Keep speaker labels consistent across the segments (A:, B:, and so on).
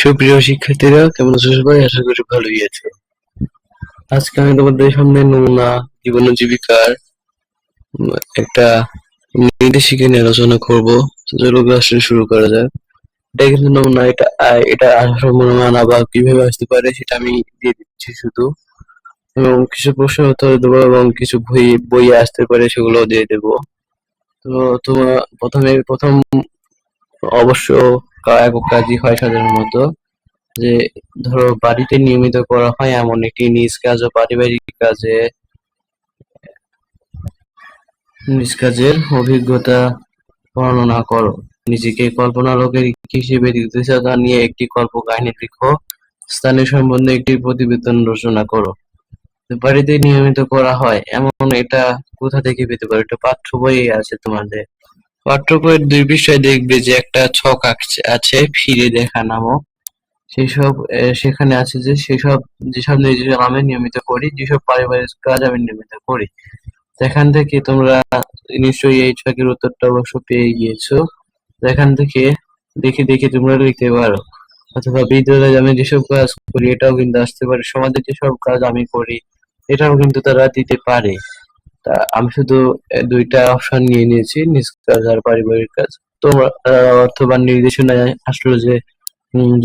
A: সুপ্রিয় শিক্ষার্থীরা, কেমন আছো সবাই? আশা করি ভালোই আছো। আজকে আমি তোমাদের সামনে নমুনা জীবন জীবিকার একটা নির্দেশিকা নিয়ে আলোচনা করব। চলো ক্লাসটা শুরু করা যাক। এটা কিন্তু নমুনা, এটা এটা আসার সম্ভাবনা বা কীভাবে আসতে পারে সেটা আমি দিয়ে দিচ্ছি শুধু। এবং কিছু প্রশ্ন উত্তর দেবো এবং কিছু বই বই আসতে পারে সেগুলো দিয়ে দেবো। তো তোমার প্রথমে, প্রথম অবশ্য কাজই হয় সাধারণত যে ধরো বাড়িতে নিয়মিত করা হয় এমন একটি নিজ কাজ ও পারিবারিক কাজে। নিজ কাজের অভিজ্ঞতা বর্ণনা করো। নিজেকে কল্পনা লোকের হিসেবে দিতে চাও তা নিয়ে একটি কল্পকাহিনী লিখো। স্থানীয় সম্বন্ধে একটি প্রতিবেদন রচনা করো। বাড়িতে নিয়মিত করা হয়, এমন এটা কোথা থেকে পেতে পারো? এটা পাঠ্য বইয়ে আছে তোমাদের। পাঠ্য বইয়ের দুই পৃষ্ঠায় দেখবে যে একটা ছক আছে ফিরে দেখা নামক। সেসব সেখানে আছে যে সেসব যেসব নিজের আমি নিয়মিত করি, যেসব পারিবারিক কাজ আমি নিয়মিত করি। সেখান থেকে তোমরা নিশ্চয়ই এই ছকের উত্তরটা অবশ্য পেয়ে গিয়েছো। এখান থেকে দেখে দেখে তোমরা লিখতে পারো। অথবা বিদ্যালয়ে আমি যেসব কাজ করি, এটাও কিন্তু আসতে পারে। সমাজে যেসব কাজ আমি করি, এটাও কিন্তু তারা দিতে পারে। তা আমি শুধু দুইটা অপশন নিয়ে নিয়েছি, নিজ কাজ আর পারিবারিক কাজ। তোমরা অথবা নির্দেশনায় আসলো যে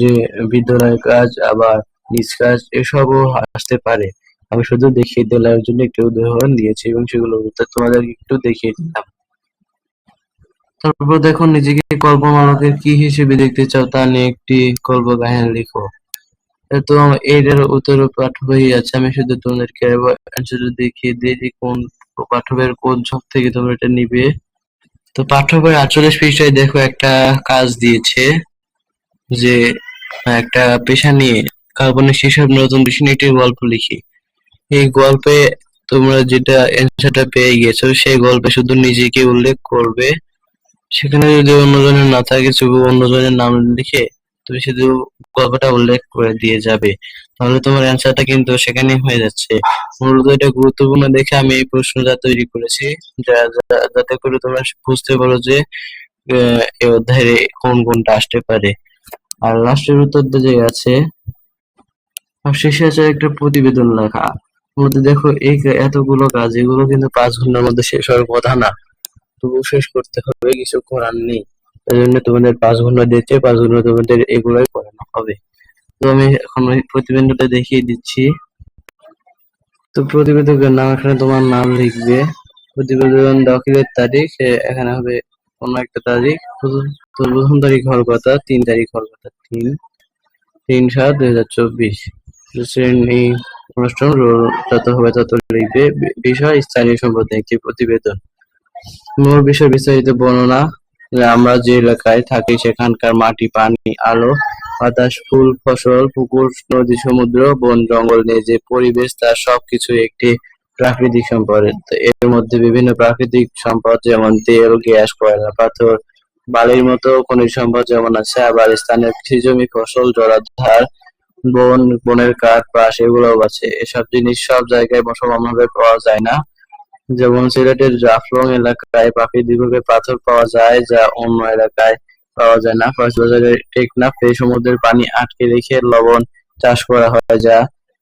A: যে বিদ্যালয়ের কাজ, আবার নিজ কাজ, এসবও আসতে পারে। আমি শুধু দেখিয়ে দিলাম জন্য একটু উদাহরণ দিয়েছি এবং সেগুলো তোমাদের একটু দেখিয়ে দিলাম। তারপর দেখো, নিজেকে কল্পনালোকের কি হিসেবে দেখতে চাও তা নিয়ে একটি কল্পকাহিনী লিখো। তো এটার উত্তর পাঠ হয়ে আছে আমি শুধু তোমাদেরকে দেখিয়ে দিই কোন পাঠ্য বইয়ের কোন ছক থেকে তোমরা এটা নিবে? তো পাঠ্য বইয়ের আটচল্লিশ পৃষ্ঠায় দেখো, একটা কাজ দিয়েছে যে, একটা পেশা নিয়ে, কাল্পনিক শিশুর নতুন পেশা নিয়ে একটি গল্প লিখি। এই গল্পে তোমরা যেটা অ্যান্সারটা পেয়ে গেছো সেই গল্পে শুধু নিজেকে উল্লেখ করবে। সেখানে যদি অন্যজনের না থাকে, শুধু অন্যজনের নাম লিখে তুমি শুধু গল্পটা উল্লেখ করে দিয়ে যাবে। তাহলে তোমার অ্যান্সারটা কিন্তু সেখানেই হয়ে যাচ্ছে। মূলত এটা গুরুত্বপূর্ণ দেখে আমি এই প্রশ্নটা তৈরি করেছি। যা- যাতে করে তোমরা বুঝতে পারো যে এই অধ্যায়ে কোন কোনটা আসতে পারে। আর লাস্টের উত্তর যে আছে শেষে আছে একটা প্রতিবেদন লেখা। মূলত দেখো, এই এতগুলো কাজ, এগুলো কিন্তু পাঁচ ঘণ্টার মধ্যে শেষ হওয়ার কথা না। তবু শেষ করতে হবে, কিছু করার নেই। তাই জন্য তোমাদের পাঁচ ঘণ্টা দিচ্ছে পাঁচ ঘণ্টা তোমাদের এগুলোই করানো হবে। তো আমি এখন ওই প্রতিবেদনটা দেখিয়ে দিচ্ছি। তো প্রতিবেদকের নাম এখানে তোমার নাম লিখবে। প্রতিবেদন দাখিলের তারিখ এখানে হবে কোনো একটা তারিখ। প্রথম তারিখ হওয়ার কথা, তিন তারিখ হওয়ার কথা, তিন। তিন সাত দুই হাজার চব্বিশ। শ্রেণি অনুষ্ঠান যত হবে তত লিখবে। বিষয় স্থানীয় সম্প্রদায় একটি প্রতিবেদন। মূল বিষয় বিস্তারিত বর্ণনা। আমরা যে এলাকায় থাকি, সেখানকার মাটি, পানি, আলো বাতাস ফুল ফসল, পুকুর, নদী, সমুদ্র, বন, জঙ্গল নিয়ে যে পরিবেশ, তার সবকিছু একটি প্রাকৃতিক সম্পদ। এর মধ্যে বিভিন্ন প্রাকৃতিক সম্পদ যেমন তেল, গ্যাস, কয়লা, পাথর, বালির মতো খনিজ সম্পদ যেমন আছে আবার স্থানীয় কৃষি জমি, ফসল, জলাধার, বন, বনের কাঠ, বাঁশ, এগুলোও আছে। এসব জিনিস সব জায়গায় সমানভাবে পাওয়া যায় না। যেমন সিলেটের জাফলং এলাকায় প্রাকৃতিকভাবে পাথর পাওয়া যায়, যা অন্য এলাকায় পাওয়া যায় না। কক্সবাজারের টেকনাফ সমুদ্রের পানি আটকে রেখে লবণ চাষ করা হয় যা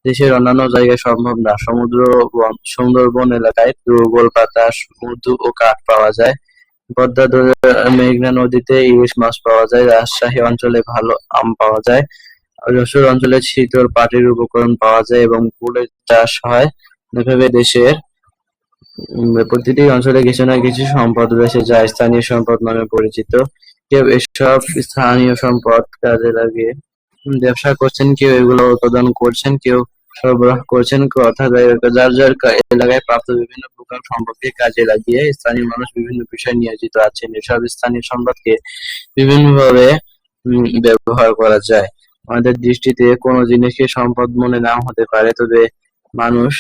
A: দেশের অন্যান্য জায়গায় সম্ভব না। সমুদ্র বন সুন্দরবন এলাকায় দুর্বল বাতাস মধু ও কাঠ পাওয়া যায়। পদ্মা মেঘনা নদীতে ইলিশ মাছ পাওয়া যায়। রাজশাহী অঞ্চলে ভালো আম পাওয়া যায়। যশোর অঞ্চলে শীতল পাটের উপকরণ পাওয়া যায় এবং ফুলের চাষ হয়। এভাবে দেশের প্রতিটি অঞ্চলে কিছু না কিছু সম্পদ রয়েছে যা স্থানীয় সম্পদ নামে পরিচিত। কেউ এসব স্থানীয় সম্পদ কাজে লাগিয়ে ব্যবসা করছেন, কেউ এগুলো উৎপাদন করছেন, কেউ সরবরাহ করছেন অর্থাৎ যার যার এলাকায় প্রাপ্ত বিভিন্ন প্রকার সম্পদকে কাজে লাগিয়ে স্থানীয় মানুষ বিভিন্ন বিষয়ে নিয়োজিত আছেন। এসব স্থানীয় সম্পদকে বিভিন্নভাবে ব্যবহার করা যায়। আমাদের দৃষ্টিতে কোনো জিনিসকে সম্পদ মনে নাও হতে পারে, তবে মানুষ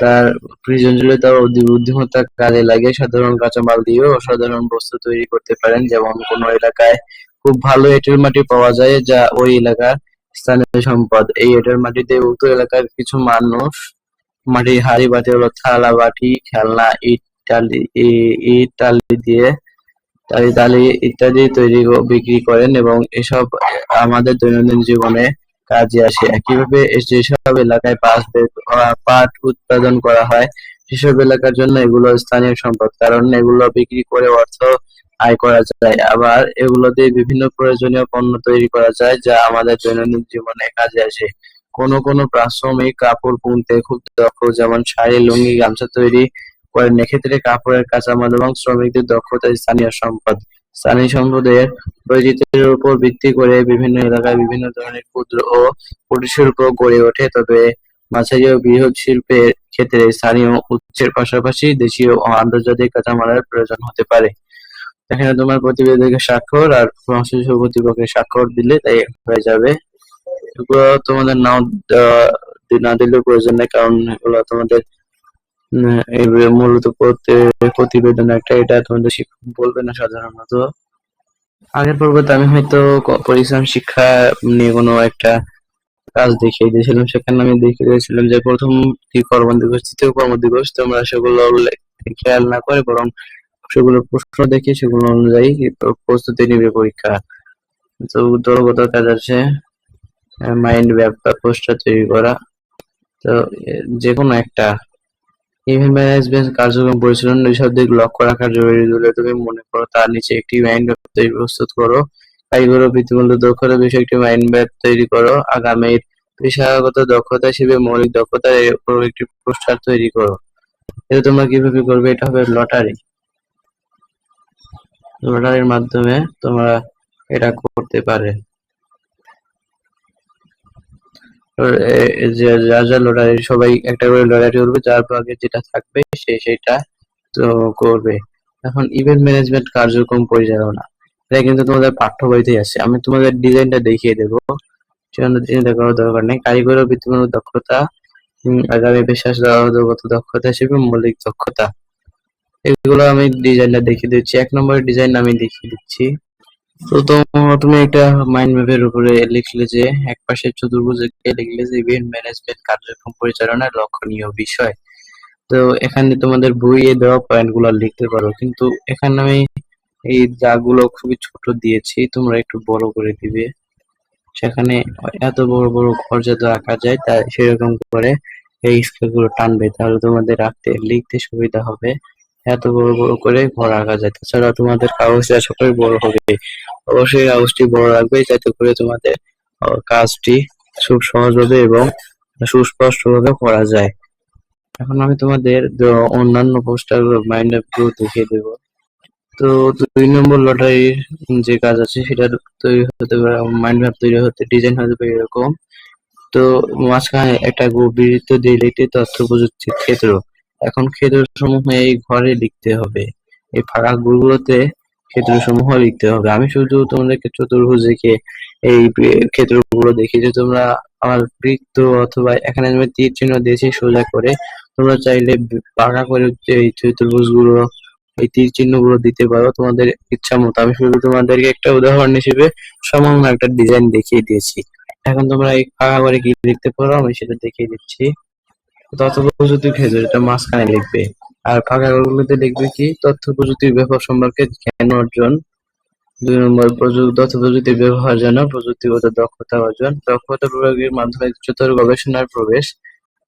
A: তার সৃজনশীলতা বুদ্ধি- বুদ্ধিমত্তা কাজে লাগিয়ে সাধারণ কাঁচামাল দিয়েও অসাধারণ বস্তু তৈরি করতে পারেন, যেমন কোনো এলাকায় খুব ভালো এঁটেল মাটি পাওয়া যায় যা ওই এলাকার স্থানীয় সম্পদ। এই এঁটেল মাটিতে উক্ত এলাকার কিছু মানুষ মাটির হাঁড়ি বাটি হলো থালা, বাটি, খেলনা ইট টালি ই- ইট দিয়ে তালি দালি ইত্যাদি তৈরি বিক্রি করেন এবং এসব আমাদের দৈনন্দিন জীবনে কাজে আসে। একইভাবে যেসব এলাকায় পাট উৎপাদন করা হয়, সেসব এলাকার জন্য এগুলো স্থানীয় সম্পদ, কারণ এগুলো বিক্রি করে অর্থ আয় করা যায়। আবার এগুলো দিয়ে বিভিন্ন প্রয়োজনীয় পণ্য তৈরি করা যায়, যা আমাদের দৈনন্দিন জীবনে কাজে আসে। কোনো কোনো শ্রমিক কাপড় বুনতে খুব দক্ষ, যেমন শাড়ি, লুঙ্গি, গামছা তৈরি করেন। এক্ষেত্রে কাপড়ের কাঁচামাল এবং শ্রমিকদের দক্ষতা স্থানীয় সম্পদ। স্থানীয় সম্পদের বৈচিত্র্যের উপর ভিত্তি করে বিভিন্ন এলাকায় বিভিন্ন ধরনের ক্ষুদ্র ও কুটির শিল্প গড়ে ওঠে। তবে মাঝারি ও বৃহৎ শিল্পের ক্ষেত্রে স্থানীয় উৎসের পাশাপাশি দেশীয় ও আন্তর্জাতিক কাঁচামালের প্রয়োজন হতে পারে। এখানে তোমার প্রতিবেদকের স্বাক্ষর আর সংশ্লিষ্ট কর্তৃপক্ষের স্বাক্ষর দিলে তাই হয়ে যাবে। এগুলো তোমাদের নাও না দিলেও প্রয়োজন নেই, কারণ এগুলো তোমাদের মূলত প্রতি- প্রতিবেদন একটা, এটা তোমাদের শিক্ষক বলবে না সাধারণত? আগের পর্বতে আমি হয়তো পরিশ্রম, শিক্ষা নিয়ে কোনো একটা কাজ দেখিয়ে দিয়েছিলাম। সেখানে আমি দেখিয়ে দিয়েছিলাম যে প্রথম কর্ম দিবস, দ্বিতীয় কর্ম দিবস, তোমরা সেগুলো খেয়াল না করে বরং সেগুলো প্রশ্ন দেখে সেগুলো অনুযায়ী প্রস্তুতি নিবে পরীক্ষা। তো দলগত কাজ আছে মাইন্ড ম্যাপ বা পোস্টার তৈরি করা। তো যে কোনো একটা ইভেন্ট ম্যানেজমেন্ট কার্যক্রম পরিচালনা এইসব দিক লক্ষ্য রাখা জরুরি। বলে তুমি মনে করো তার নিচে একটি মাইন্ড ম্যাপ তৈরি প্রস্তুত করো। কারিগর ও দক্ষতা বিষয়ে একটি মাইন্ড ম্যাপ তৈরি করো। আগামীর পেশাগত দক্ষতা হিসেবে মৌলিক দক্ষতার উপর একটি পোস্টার তৈরি করো। এটা তোমরা কীভাবে করবে? এটা হবে লটারি। লটারির মাধ্যমে তোমরা এটা করতে পারে এ- এ- যে যা লটারি সবাই একটা করে লটারি করবে, যার ভাগে যেটা থাকবে, সে সেটা তো করবে। এখন ইভেন্ট ম্যানেজমেন্ট কার্যক্রম পরিচালনা। এটা কিন্তু তোমাদের পাঠ্য বইতেই আছে। আমি তোমাদের ডিজাইনটা দেখিয়ে দেবো। চিন্তা করার দরকার নেই। কারিগর বৃত্তিমূলক দক্ষতা আগামী পেশাগত দক্ষতা হিসেবে মৌলিক দক্ষতা। এগুলো আমি ডিজাইনটা দেখিয়ে দিচ্ছি। এক নম্বরের ডিজাইন আমি দেখিয়ে দিচ্ছি। তো তোম- একটা মাইন্ড ম্যাপের উপরে লিখলে যে, এক পাশে চতুর্ভুজে লিখলে যে ইভেন্ট ম্যানেজমেন্ট কার্যক্রম পরিচালনার লক্ষণীয় বিষয়। তো এখানে তোমাদের বইয়ে দেওয়া পয়েন্টগুলো লিখতে পারো, কিন্তু এখানে আমি এই দাগগুলো খুবই ছোট দিয়েছি, তোমরা একটু বড় করে দিবে। সেখানে এত বড় বড় ঘর যাতে আঁকা যায়, তাই সেরকম করে এই স্কেলগুলো টানবে, তাহলে তোমাদের রাখতে লিখতে সুবিধা হবে। এত বড় বড় করে ঘর আঁকা যায়, তাছাড়া তোমাদের কাগজটি আশা করি বড় হবে। অবশ্যই কাগজটি বড় রাখবে, যাতে করে তোমাদের কাজটি খুব সহজভাবে এবং সুস্পষ্টভাবে করা যায়। এখন আমি তোমাদের অন্যান্য পোস্টার মাইন্ডগুলো দেখিয়ে দেব। তো দুই নম্বর লটারির যে কাজ আছে, সেটা তৈরি হতে পারে মাইন্ড ম্যাপ তৈরি হতে ডিজাইন হতে পারে এরকম। তো মাঝখানে একটা বৃত্ত দিয়ে লিখতে, তথ্য প্রযুক্তির ক্ষেত্র। এখন ক্ষেত্র সমূহ এই ঘরে লিখতে হবে। এই ফাঁকা গুলোতে ক্ষেত্র সমূহ লিখতে হবে। আমি শুধু তোমাদেরকে চতুর্ভুজ রেখে এই ক্ষেত্রগুলো দেখিয়েছি তোমরা আমার বৃত্ত অথবা এখানে আমি তীর চিহ্ন দিয়েছি, সোজা করে তোমরা চাইলে পাকা করে এই চতুর্ভুজগুলো এই তীর চিহ্নগুলো দিতে পারো তোমাদের ইচ্ছা মতো। আমি শুধু তোমাদেরকে একটা উদাহরণ হিসেবে সামান্য একটা ডিজাইন দেখিয়ে দিয়েছি। এখন তোমরা এই ফাঁকা করে কি লিখতে পারো আমি সেটা দেখিয়ে দিচ্ছি। তথ্য প্রযুক্তির ক্ষেত্রে এটা মাঝখানে লিখবে। আর ফাঁকা ঘরগুলোতে লিখবে কি, তথ্য প্রযুক্তির ব্যাপার সম্পর্কে জ্ঞান অর্জন। দুই নম্বর তথ্য প্রযুক্তির ব্যবহার জন্য প্রযুক্তিগত দক্ষতা অর্জন। দক্ষতা প্রয়োগের মাধ্যমে উচ্চতর গবেষণার প্রবেশ,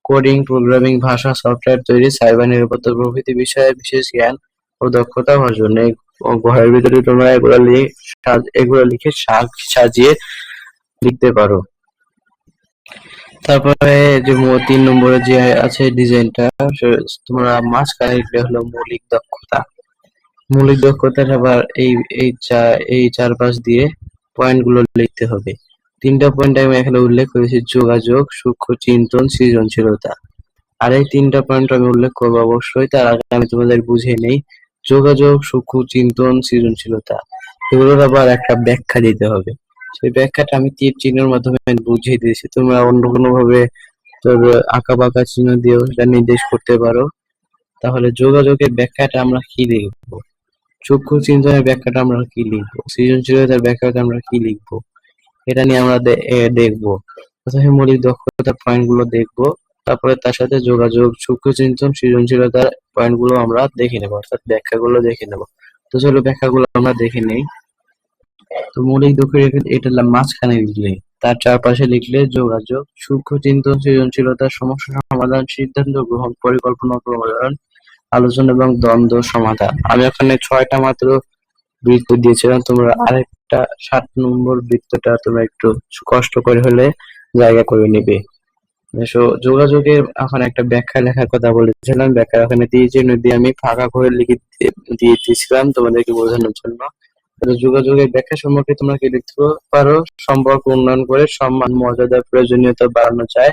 A: কোডিং, প্রোগ্রামিং, ভাষা, সফটওয়্যার তৈরি, সাইবার নিরাপত্তা প্রভৃতি বিষয়ে বিশেষ জ্ঞান ও দক্ষতা অর্জন। এই ঘরের ভিতরে তোমরা এগুলো লিখে এগুলো লিখে সাজ- সাজিয়ে লিখতে পারো। তারপরে যে তিন নম্বরে যে আছে ডিজাইনটা তোমরা মাঝখানে হলো মৌলিক দক্ষতা। মৌলিক দক্ষতার আবার এই এই চা- এই চারপাশ দিয়ে পয়েন্টগুলো লিখতে হবে। তিনটা পয়েন্ট আমি এখানে উল্লেখ করেছি, যোগাযোগ, সূক্ষ্ম চিন্তন, সৃজনশীলতা। আর এই তিনটা পয়েন্ট আমি উল্লেখ করব অবশ্যই, তার আগে আমি তোমাদের বুঝে নেই। যোগাযোগ, সূক্ষ্ম চিন্তন, সৃজনশীলতা, এগুলোর আবার একটা ব্যাখ্যা দিতে হবে। সেই ব্যাখ্যাটা আমি তীর চিহ্নের মাধ্যমে বুঝিয়ে দিয়েছি। তোমরা অন্য কোনো ভাবে তোর আঁকা বাঁকা চিহ্ন দিয়েও সেটা নির্দেশ করতে পারো। তাহলে যোগাযোগের ব্যাখ্যাটা আমরা কি লিখব? সূক্ষ্ম চিন্তনের ব্যাখ্যাটা আমরা কি লিখব? সৃজনশীলতার ব্যাখ্যাটা আমরা কি লিখব? এটা নিয়ে আমরা দেখব। প্রথমে মৌলিক দক্ষতার পয়েন্টগুলো দেখব। তারপরে তার সাথে যোগাযোগ সূক্ষ্ম চিন্তন, সৃজনশীলতার পয়েন্টগুলো আমরা দেখে নেব, অর্থাৎ ব্যাখ্যাগুলো দেখে নেব। তো চলো ব্যাখ্যাগুলো আমরা দেখে নেই। তো মৌলিক দক্ষের এটা মাঝখানে লিখলে, তার চারপাশে লিখলে যোগাযোগ, সূক্ষ্ম চিন্তন সৃজনশীলতা সমস্যা সমাধান, সিদ্ধান্ত গ্রহণ, পরিকল্পনা প্রণয়ন আলোচনা এবং দ্বন্দ্ব সমাধান। আমি ওখানে ছয়টা মাত্র বৃত্ত দিয়েছিলাম, তোমরা আরেকটা সাত নম্বর বৃত্তটা তোমরা একটু কষ্ট করে হলে জায়গা করে নিবে। যোগাযোগের এখন একটা ব্যাখ্যা লেখার কথা বলেছিলাম, ব্যাখ্যা ওখানে দিয়েছি নদী আমি ফাঁকা করে লিখে দিয়ে দিয়ে দিয়েছিলাম, তোমাদেরকে বোঝানোর জন্য যোগাযোগের ব্যাখ্যা সম্পর্কে তোমরা কি লিখতে পারো? সম্পর্ক উন্নয়ন করে সম্মান মর্যাদার প্রয়োজনীয়তা বাড়ানো যায়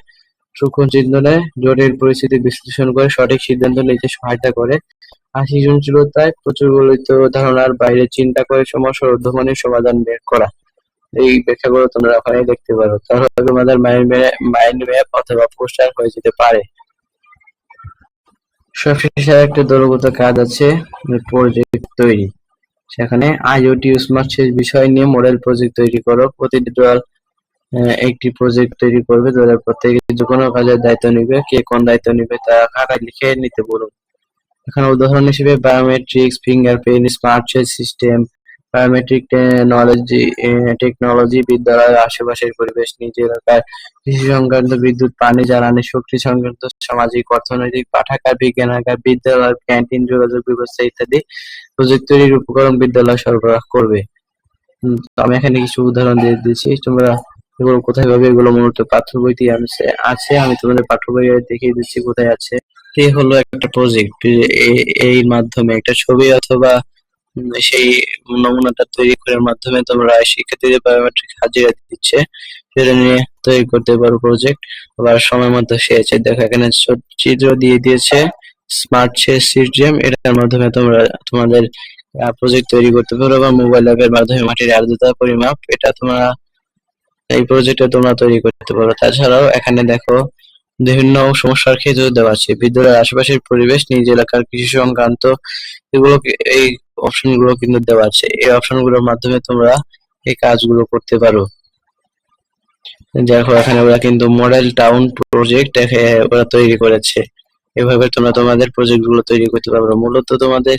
A: সূক্ষ্ম চিন্তনে জটিল পরিস্থিতি বিশ্লেষণ করে সঠিক সিদ্ধান্ত নিতে সহায়তা করে। আর সৃজনশীলতায় প্রচলিত ধারণার বাইরে চিন্তা করে সমস্যার ঊর্ধ্বমনের সমাধান বের করা। এই ব্যাখ্যাগুলো তোমরা ওখানে দেখতে পারো। তাহলে তোমাদের মাইন্ড ম্যাপ অথবা পোস্টার হয়ে যেতে পারে। সবশেষে একটা দলগত কাজ আছে প্রজেক্ট তৈরি। সেখানে আইওটি স্মার্ট শেষ বিষয় নিয়ে মডেল প্রজেক্ট তৈরি করো। প্রতিটি দল একটি প্রজেক্ট তৈরি করবে। দলের প্রত্যেকে যে কোনো কাজের দায়িত্ব নিবে, কে কোন দায়িত্ব নিবে তা খাতায় লিখে নিতে বলুন। এখানে উদাহরণ হিসেবে বায়োমেট্রিক্স ফিঙ্গারপ্রিন্ট স্মার্ট শেষ সিস্টেম বায়োমেট্রিক টেকনোলজি টেকনোলজি বিদ্যালয়ের আশেপাশের পরিবেশ, নিজ এলাকার কৃষি সংক্রান্ত বিদ্যুৎ, পানি জ্বালানি শক্তি সংক্রান্ত সামাজিক, অর্থনৈতিক, পাঠাগার, বিজ্ঞানাগার, বিদ্যালয়, ক্যান্টিন, যোগাযোগ ব্যবস্থা ইত্যাদি প্রজেক্ট তৈরির উপকরণ বিদ্যালয় সরবরাহ করবে। তো আমি এখানে কিছু উদাহরণ দিয়ে দিচ্ছি। তোমরা এগুলো কোথায় পাবে এগুলো মূলত পাঠ্য বইতে আছে আছে। আমি তোমাদের পাঠ্য বই দেখিয়ে দিচ্ছি কোথায় আছে। এ হলো একটা প্রজেক্ট এই মাধ্যমে একটা ছবি অথবা সেই নমুনাটা তৈরি করার মাধ্যমে তোমরা শিক্ষার্থীদের বায়োমেট্রিক হাজিরা দিচ্ছে। সেটা নিয়ে তৈরি করতে পারো প্রজেক্ট আবার সময় মতো শেষ দেখো এখানে চিত্র দিয়ে দিয়েছে। স্মার্ট শেষ সিস্টেম এটার মাধ্যমে তোমরা তোমাদের প্রজেক্ট তৈরি করতে পারো বা মোবাইল অ্যাপের মাধ্যমে মাটির আর্দ্রতা পরিমাপ, এটা তোমরা এই প্রজেক্টে তোমরা তৈরি করতে পারো। তাছাড়াও এখানে দেখো বিভিন্ন সমস্যার ক্ষেত্রে দেওয়া আছে। বিদ্যালয়ের আশেপাশের পরিবেশ, নিজ এলাকার কৃষি সংক্রান্ত এগুলো এই অপশনগুলো কিন্তু দেওয়া আছে। এই অপশনগুলোর মাধ্যমে তোমরা এই কাজগুলো করতে পারো। দেখো, এখানে ওরা কিন্তু মডেল টাউন প্রজেক্ট ওরা তৈরি করেছে। এভাবে তোমরা তোমাদের প্রজেক্টগুলো তৈরি করতে পারবে। মূলত তোমাদের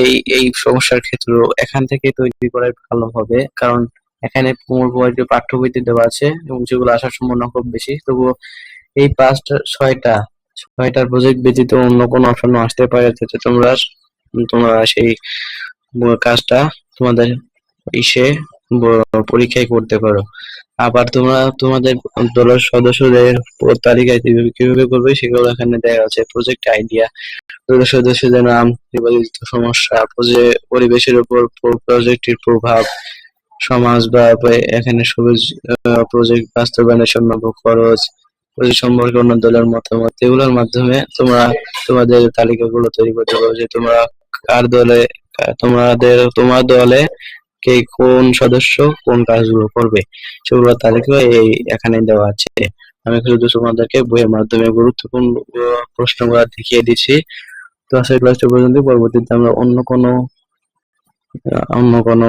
A: এই এই সমস্যার ক্ষেত্র এখান থেকে তৈরি করাই ভালো হবে। কারণ এখানে মূল পাঠ্য বইতে দেওয়া আছে এবং যেগুলো আসার সম্ভাবনা খুব বেশি, তবুও এই পাঁচটা, ছয়টা, ছয়টার প্রজেক্ট ব্যতীত অন্য কোনো অপশন আসতে পারে। তোমরা তোমরা সেই কাজটা তোমাদের ইসে পরীক্ষায় করতে পারো। আবার তোমরা তোমাদের দলের সদস্যদের তালিকায় কীভাবে করবে সেগুলো এখানে দেওয়া আছে। প্রজেক্ট আইডিয়া দলের সদস্যদের নাম নির্বাচিত সমস্যা পরিবেশের উপর প্রজেক্টের প্রভাব, সমাজ বা- এখানে সবুজ প্রজেক্ট বাস্তবায়নের সম্ভাব্য খরচ প্রজেক্ট সম্পর্কে অন্য দলের মতামত, এগুলোর মাধ্যমে তোমরা তোমাদের তালিকাগুলো তৈরি করতে পারো যে তোমরা কার দলে তোমাদের, তোমার দলে কে কোন সদস্য কোন কাজগুলো করবে? সেগুলো তালিকা এই এখানে দেওয়া আছে। আমি শুধু তোমাদেরকে বইয়ের মাধ্যমে গুরুত্বপূর্ণ প্রশ্নগুলো দেখিয়ে দিচ্ছি। তো আজকের ক্লাসটা পর্যন্ত, পরবর্তীতে আমরা অন্য কোনো অন্য কোনো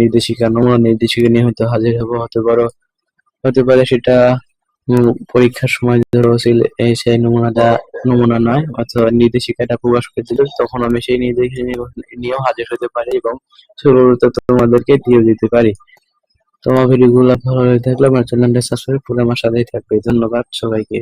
A: নির্দেশিকা, নমুনা নির্দেশিকা নিয়ে হয়তো হাজির হব। হতে পারো, হতে পারে সেটা পরীক্ষার সময় ধরো সিলে- এই সেই নমুনাটা নমুনা নয়, অথবা নির্দেশিকাটা প্রকাশ করে দিল তখন আমি সেই নির্দেশিকা নিয়েও হাজির হতে পারি এবং শুরুতে তোমাদেরকে দিয়ে দিতে পারি। তোমার ভিডিওগুলো ভালো হয়ে থাকলে আমার চ্যানেলটা সাবস্ক্রাইব করে আমার সাথেই থাকবে। ধন্যবাদ সবাইকে।